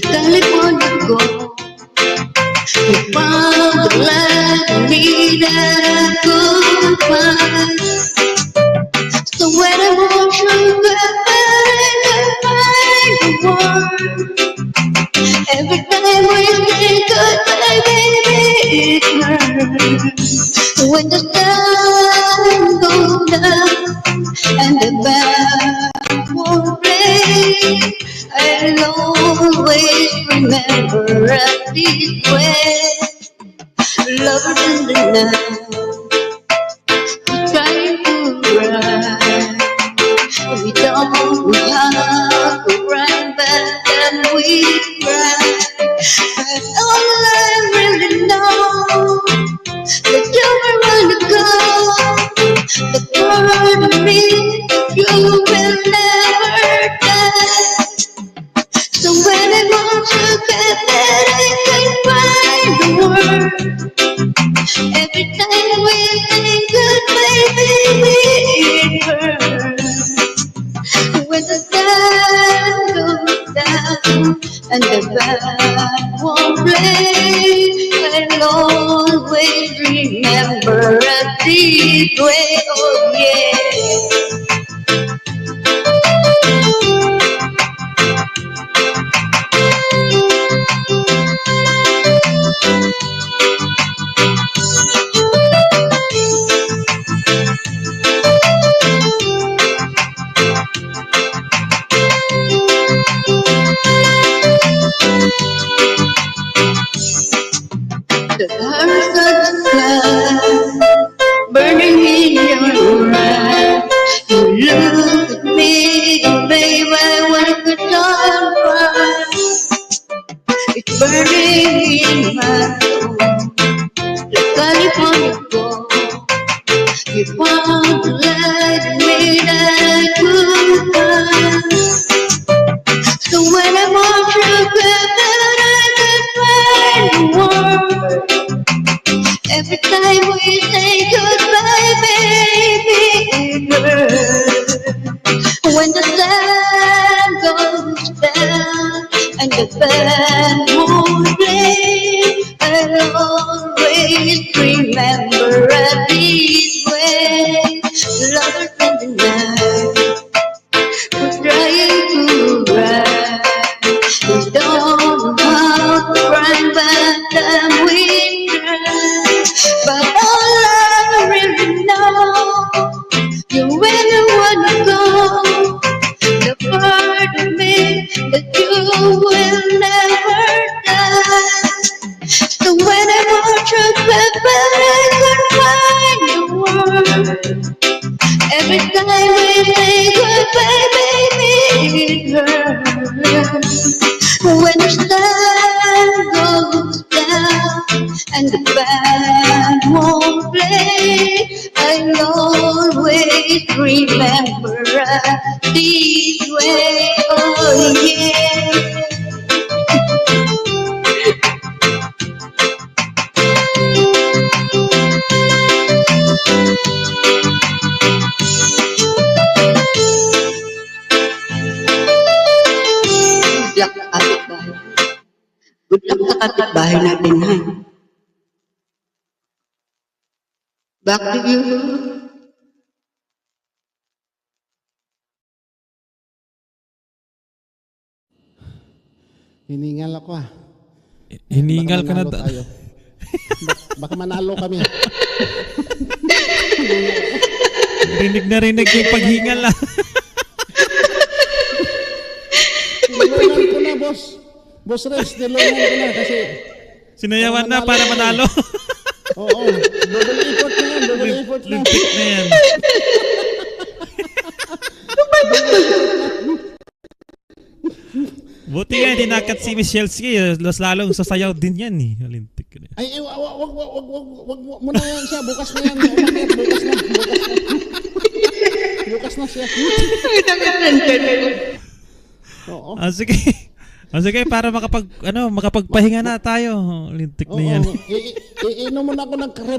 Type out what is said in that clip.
de California Gold. You found the love me that I couldn't find. So when I want you, goodbye, find the one. Every time we say goodbye, baby, it hurts. When the stars us this way. Lovers in the night, trying to ride. We don't have to run back and we cry. All I really know that you were gonna go. The part of me you will never and the band won't play, I'll always remember us this way. Oh yeah. You really wanna go. The part of me that you will never die. So when I want you back, I could find the word. Every time we say goodbye, baby, it hurts. When the sun goes down and the band won't play, I'll always remember us this way. Oh yeah. Good luck sa kapitbahay natin, ha? Back to you. Hiningal ako ah. Hiningal ka na. Tayo. Bak- Baka manalo kami. rinig na rinig yung paghingal ah. Nilunan ko na, boss. Boss Res, nilunan ko na kasi Sinayawan na para manalo. Oo, double effort na yan, double effort na. Lintik na yan. tinakat si Michelle Ski, eh. mas lalong sasayaw din yan eh. Alintik. Eh. Ay, eh, wag, wag, wag, wag, wag, wag, muna yan siya. Bukas na yan. Bukas na. Bukas na. Bukas na siya. Oo. Ah, sige. Oh, sige, para makapag, ano, makapagpahinga na tayo. Lintik na yan. Oo, iinom mo na ako ng